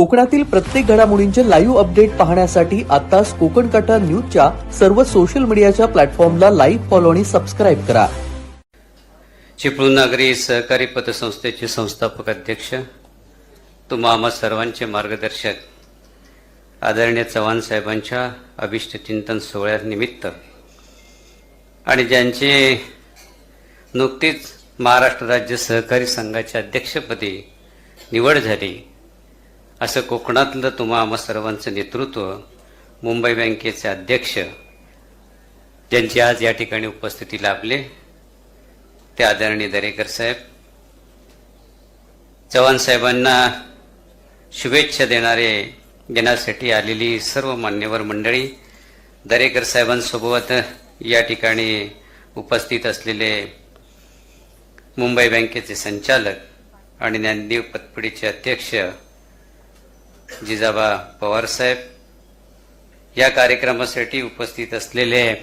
कोकणातील प्रत्येक घडामोडींचे लाईव्ह अपडेट पाहण्यासाठी आताच कोकण कटा न्यूजच्या सर्व सोशल मीडियाच्या प्लॅटफॉर्मला लाईव्ह फॉलो आणि सबस्क्राईब करा. चिपळूण नागरी सहकारी पतसंस्थेचे संस्थापक अध्यक्ष तुम्हा आम्हा सर्वांचे मार्गदर्शक आदरणीय चव्हाण साहेबांच्या अभिष्ट चिंतन सोहळ्यानिमित्त आणि ज्यांचे नुकतीच महाराष्ट्र राज्य सहकारी संघाच्या अध्यक्षपदी निवड झाली असं कोकणातलं तुम्हा आम्हा सर्वांचं नेतृत्व मुंबई बँकेचे अध्यक्ष ज्यांची आज या ठिकाणी उपस्थिती लाभले ते आदरणीय दरेकर साहेब चव्हाण साहेबांना शुभेच्छा देणारे देण्यासाठी आलेली सर्व मान्यवर मंडळी दरेकर साहेबांसोबत या ठिकाणी उपस्थित असलेले मुंबई बँकेचे संचालक आणि ज्ञानदेव पतपुडीचे अध्यक्ष जिजाबा पवार साहेब या कार्यक्रमासाठी उपस्थित असलेले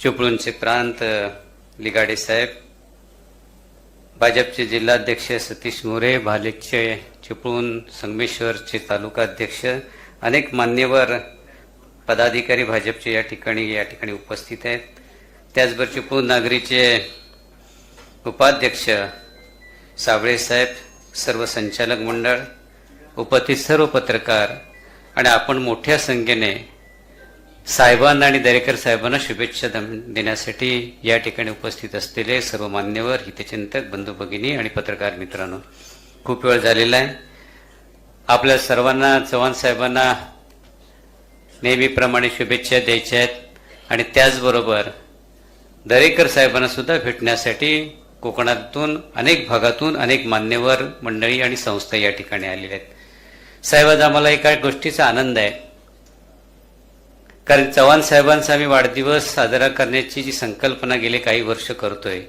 चिपळूणचे प्रांत लिगाडे साहेब भाजपचे जिल्हाध्यक्ष सतीश मोरे भालेचे चिपळूण संगमेश्वरचे तालुका अध्यक्ष अनेक मान्यवर पदाधिकारी भाजपचे या ठिकाणी या ठिकाणी उपस्थित आहेत. त्याचबरोबर चिपळूण नागरीचे उपाध्यक्ष साबळे साहेब सर्व संचालक मंडळ उपस्थित सर्व पत्रकार आणि आपण मोठ्या संख्येने साहेबांना आणि दरेकर साहेबांना शुभेच्छा दम- देण्यासाठी या ठिकाणी उपस्थित असलेले सर्व मान्यवर हितचिंतक बंधू भगिनी आणि पत्रकार मित्रांनो खूप वेळ झालेला आहे. आपल्या सर्वांना चव्हाण साहेबांना नेहमीप्रमाणे शुभेच्छा द्यायच्या आहेत. आणि त्याचबरोबर दरेकर साहेबांना सुद्धा भेटण्यासाठी कोकणातून अनेक भागातून अनेक मान्यवर मंडळी आणि संस्था या ठिकाणी आलेल्या आहेत. साहेब आज आम्हाला एका गोष्टीचा आनंद आहे. कारण चव्हाण साहेबांचा आम्ही वाढदिवस साजरा करण्याची जी संकल्पना गेले काही वर्ष करतोय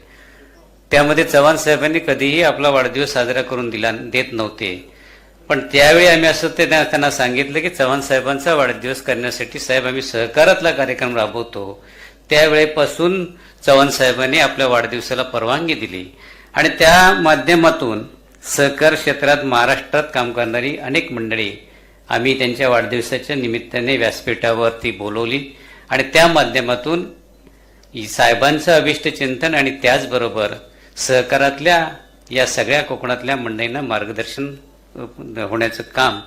त्यामध्ये चव्हाण साहेबांनी कधीही आपला वाढदिवस साजरा करून दिला देत नव्हते. पण त्यावेळी आम्ही असं ते त्यांना सांगितलं की चव्हाण साहेबांचा वाढदिवस करण्यासाठी साहेब आम्ही सहकारातला कार्यक्रम राबवतो. त्यावेळेपासून चव्हाण साहेबांनी आपल्या वाढदिवसाला परवानगी दिली. आणि त्या माध्यमातून सहकार क्षेत्रात महाराष्ट्रात काम करणारी अनेक मंडळी आम्ही त्यांच्या वाढदिवसाच्या निमित्ताने व्यासपीठावरती बोलवली आणि त्या माध्यमातून साहेबांचं अभिष्ट चिंतन आणि त्याचबरोबर सहकारातल्या या सगळ्या कोकणातल्या मंडळींना मार्गदर्शन होण्याचं काम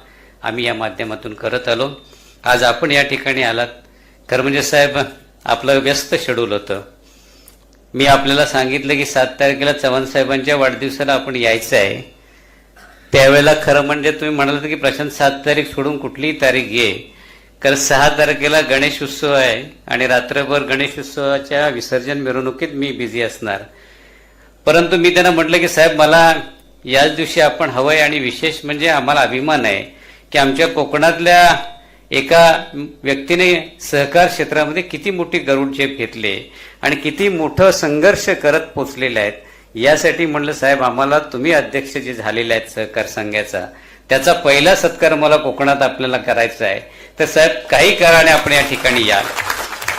आम्ही या माध्यमातून करत आलो. आज आपण या ठिकाणी आलात. तर म्हणजे साहेब आपलं व्यस्त शेड्यूल होतं. मी आपल्याला सांगितलं की सात तारखेला चव्हाण साहेबांच्या वाढदिवसाला आपण यायचं आहे. त्यावेळेला खरं म्हणजे तुम्ही म्हणालात की प्रशांत सात तारीख सोडून कुठलीही तारीख घे. कारण सहा तारखेला गणेश उत्सव आहे आणि रात्रभर गणेश उत्सवाच्या विसर्जन मिरवणुकीत मी बिझी असणार. परंतु मी त्यांना म्हटलं की साहेब मला याच दिवशी आपण हवंय आणि विशेष म्हणजे आम्हाला अभिमान आहे की आमच्या कोकणातल्या एका व्यक्तीने सहकार क्षेत्रामध्ये किती मोठी गरुड झेप घेतले आणि किती मोठं संघर्ष करत पोचलेले आहेत यासाठी म्हणलं साहेब आम्हाला तुम्ही अध्यक्ष जे झालेले आहेत सहकार संघाचा त्याचा पहिला सत्कार मला कोकणात आपल्याला करायचा आहे. तर साहेब काही कारणे आपण या ठिकाणी या.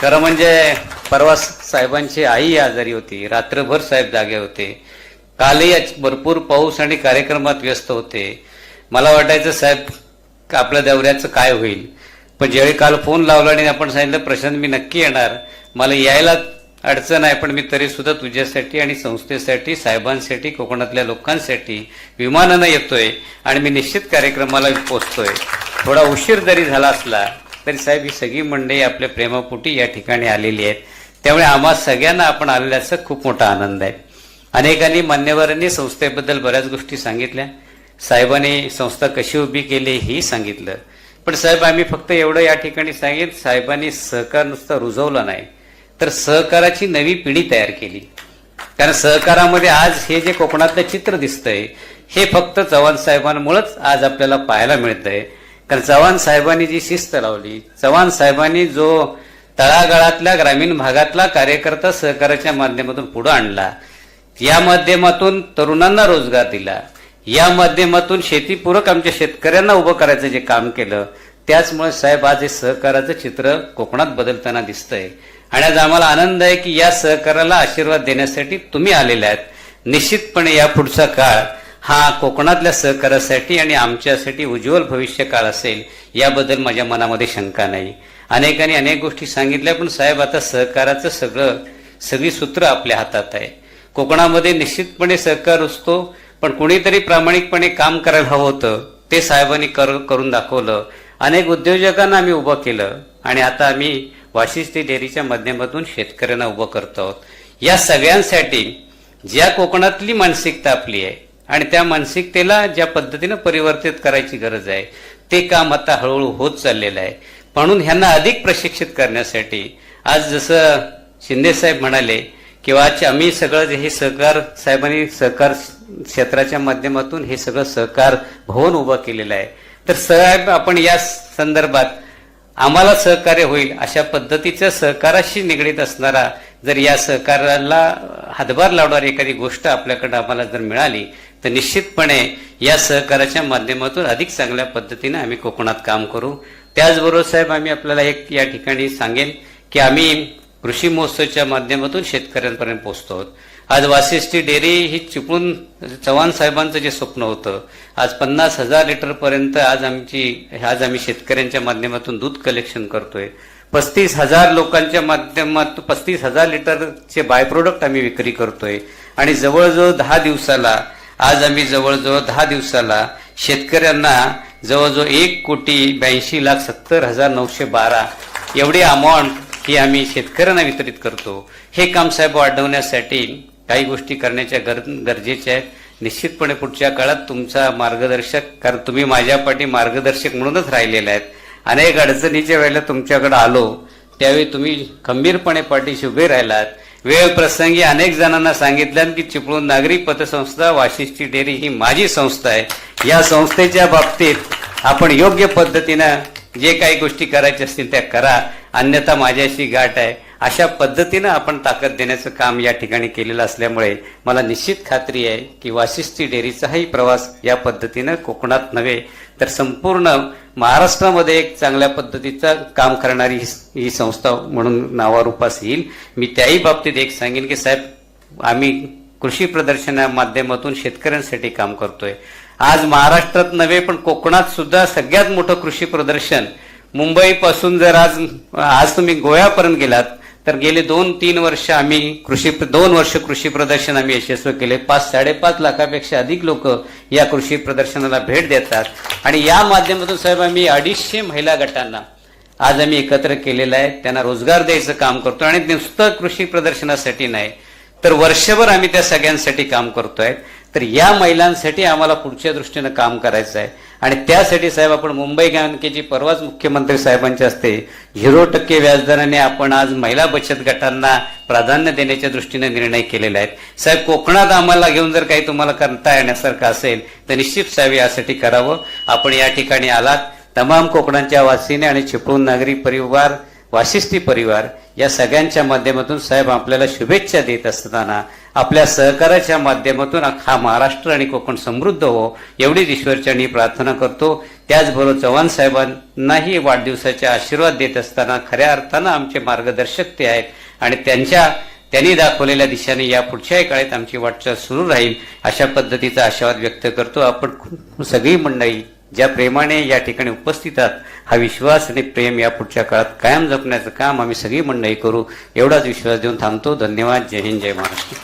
खरं म्हणजे परवा साहेबांची आई आजारी होती. रात्रभर साहेब जागे होते. कालही भरपूर पाऊस आणि कार्यक्रमात व्यस्त होते. मला वाटायचं साहेब आपल्या दौऱ्याचं काय होईल? पण ज्यावेळी काल फोन लावला आणि आपण सांगितलं प्रशांत मी नक्की येणार. मला यायला अडचण आहे पण मी तरी सुद्धा तुझ्यासाठी आणि संस्थेसाठी साहेबांसाठी कोकणातल्या लोकांसाठी विमानानं येतोय आणि मी निश्चित कार्यक्रमाला पोचतोय. थोडा उशीर जरी झाला असला तरी साहेब ही सगळी मंडळी आपल्या प्रेमापोटी या ठिकाणी आलेली आहेत. त्यामुळे आम्हा सगळ्यांना आपण आलेल्याचा खूप मोठा आनंद आहे. अनेकांनी मान्यवरांनी संस्थेबद्दल बऱ्याच गोष्टी सांगितल्या. साहेबांनी संस्था कशी उभी केली ही सांगितलं. पण साहेब आम्ही फक्त एवढं या ठिकाणी सांगेन साहेबांनी सहकार नुसता रुजवला नाही. तर सहकाराची नवी पिढी तयार केली. कारण सहकारामध्ये आज हे जे कोकणातलं चित्र दिसतंय हे फक्त चव्हाण साहेबांमुळेच आज आपल्याला पाहायला मिळतंय. कारण चव्हाण साहेबांनी जी शिस्त लावली चव्हाण साहेबांनी जो तळागाळातल्या ग्रामीण भागातला कार्यकर्ता सहकाराच्या माध्यमातून पुढे आणला या माध्यमातून तरुणांना रोजगार दिला या माध्यमातून शेतीपूरक आमच्या शेतकऱ्यांना उभं करायचं जे काम केलं त्याचमुळे साहेब आज हे सहकाराचं चित्र कोकणात बदलताना दिसतंय. आणि आज आम्हाला आनंद आहे की या सहकाराला आशीर्वाद देण्यासाठी तुम्ही आलेले आहेत. निश्चितपणे या पुढचा काळ हा कोकणातल्या सहकारासाठी आणि आमच्यासाठी उज्ज्वल भविष्य काळ असेल याबद्दल माझ्या मनामध्ये शंका नाही. अनेकांनी अनेक गोष्टी सांगितल्या पण साहेब आता सहकाराचं सगळं सगळी सूत्र आपल्या हातात आहे. कोकणामध्ये निश्चितपणे सहकार असतो पण कुणीतरी प्रामाणिकपणे काम करायला हवं होतं ते साहेबांनी कर करून दाखवलं. अनेक उद्योजकांना आम्ही उभं केलं आणि आता आम्ही वाशिष्ठी डेअरीच्या माध्यमातून शेतकऱ्यांना उभं करतो आहोत. या सगळ्यांसाठी ज्या कोकणातली मानसिकता आपली आहे आणि त्या मानसिकतेला ज्या पद्धतीनं परिवर्तित करायची गरज आहे ते काम आता हळूहळू होत चाललेलं आहे. म्हणून ह्यांना अधिक प्रशिक्षित करण्यासाठी आज जसं शिंदे साहेब म्हणाले किंवा आज आम्ही सगळं जे हे सहकार साहेबांनी सहकार क्षेत्राच्या माध्यमातून हे सगळं सहकार भवन उभं केलेलं आहे. तर साहेब आपण या संदर्भात आम्हाला सहकार्य होईल अशा पद्धतीच्या सहकाराशी निगडीत असणारा जर या सहकाराला हातभार लावणारी एखादी गोष्ट आपल्याकडे आम्हाला जर मिळाली तर निश्चितपणे या सहकाराच्या माध्यमातून अधिक चांगल्या पद्धतीने आम्ही कोकणात काम करू. त्याचबरोबर साहेब आम्ही आपल्याला एक या ठिकाणी सांगेन की आम्ही कृषी महोत्सवच्या माध्यमातून शेतकऱ्यांपर्यंत पोहोचतो आहोत. आज वाशिष्ठी डेअरी ही चिपळूण चव्हाण साहेबांचं जे स्वप्न होतं आज पन्नास हजार लिटरपर्यंत आज आमची आज आम्ही शेतकऱ्यांच्या माध्यमातून दूध कलेक्शन करतोय. पस्तीस हजार लोकांच्या माध्यमातून पस्तीस हजार लिटरचे बाय प्रोडक्ट आम्ही विक्री करतोय. आणि जवळजवळ दहा दिवसाला आज आम्ही जवळजवळ दहा दिवसाला शेतकऱ्यांना जवळजवळ एक कोटी ब्याऐंशी लाख सत्तर हजार नऊशे बारा एवढी अमाऊंट ही आम्ही शेतकऱ्यांना वितरित करतो. हे काम साहेब वाढवण्यासाठी काही गोष्टी करण्याच्या गर गरजेच्या आहेत. निश्चितपणे पुढच्या काळात तुमचा मार्गदर्शक कारण तुम्ही माझ्यापाठी मार्गदर्शक म्हणूनच राहिलेले आहेत. अनेक अडचणीच्या वेळेला तुमच्याकडे आलो त्यावेळी तुम्ही खंबीरपणे पाठीशी उभे राहिलात. वेळ प्रसंगी अनेक जणांना सांगितलं की चिपळूण नागरी पतसंस्था वाशिष्ठी डेअरी ही माझी संस्था आहे. या संस्थेच्या बाबतीत आपण योग्य पद्धतीनं जे काही गोष्टी करायच्या असतील त्या करा. अन्यथा माझ्याशी गाठ आहे. अशा पद्धतीनं आपण ताकद देण्याचं काम या ठिकाणी केलेलं असल्यामुळे मला निश्चित खात्री आहे की वाशिष्ठी डेअरीचाही प्रवास या पद्धतीनं कोकणात नव्हे तर संपूर्ण महाराष्ट्रामध्ये एक चांगल्या पद्धतीचं काम करणारी ही- ही संस्था म्हणून नावारूपास येईल. मी त्याही बाबतीत एक सांगेन की साहेब आम्ही कृषी प्रदर्शना माध्यमातून शेतकऱ्यांसाठी काम करतोय. आज महाराष्ट्रात नव्हे पण कोकणात सुद्धा सगळ्यात मोठं कृषी प्रदर्शन मुंबईपासून जर आज आज तुम्ही गोव्यापर्यंत गेलात तर गेले दोन तीन वर्ष आम्ही कृषी दोन वर्ष कृषी प्रदर्शन आम्ही यशस्वी केले. पाच साडेपाच लाखापेक्षा अधिक लोक या कृषी प्रदर्शनाला भेट देतात. आणि या माध्यमातून साहेब आम्ही अडीचशे महिला गटांना आज आम्ही एकत्र केलेलं आहे. त्यांना रोजगार द्यायचं काम करतो आणि नुसतं कृषी प्रदर्शनासाठी नाही तर वर्षभर आम्ही त्या सगळ्यांसाठी काम करतोय. तर या महिलांसाठी आम्हाला पुढच्या दृष्टीनं काम करायचं आहे आणि त्यासाठी साहेब आपण मुंबई बँकेची परवाच मुख्यमंत्री साहेबांची असते झिरो टक्के व्याजदराने आपण आज महिला बचत गटांना प्राधान्य देण्याच्या दृष्टीने निर्णय केलेले आहेत. साहेब कोकणात आम्हाला घेऊन जर काही तुम्हाला करता येण्यासारखं असेल तर निश्चित साहेब यासाठी करावं. आपण या ठिकाणी आलात. तमाम कोकणांच्या वासीने आणि चिपळूण नागरी परिवार वाशिष्ठी परिवार या सगळ्यांच्या माध्यमातून साहेब आपल्याला शुभेच्छा देत असताना आपल्या सहकाराच्या माध्यमातून हा महाराष्ट्र आणि कोकण समृद्ध हो एवढीच ईश्वरचरणी प्रार्थना करतो. त्याचबरोबर चव्हाण साहेबांनाही वाढदिवसाचे आशीर्वाद देत असताना खऱ्या अर्थानं आमचे मार्गदर्शक ते आहेत. आणि त्यांच्या त्यांनी दाखवलेल्या दिशेने या पुढच्याही काळात आमची वाटचाल सुरू राहील अशा पद्धतीचा आशावाद व्यक्त करतो. आपण सगळी मंडळी ज्या प्रेमाने या ठिकाणी उपस्थित आहात हा विश्वास आणि प्रेम या पुढच्या काळात कायम जपण्याचं काम आम्ही सगळी मंडळी करू एवढाच विश्वास देऊन थांबतो. धन्यवाद. जय हिंद. जय महाराष्ट्र.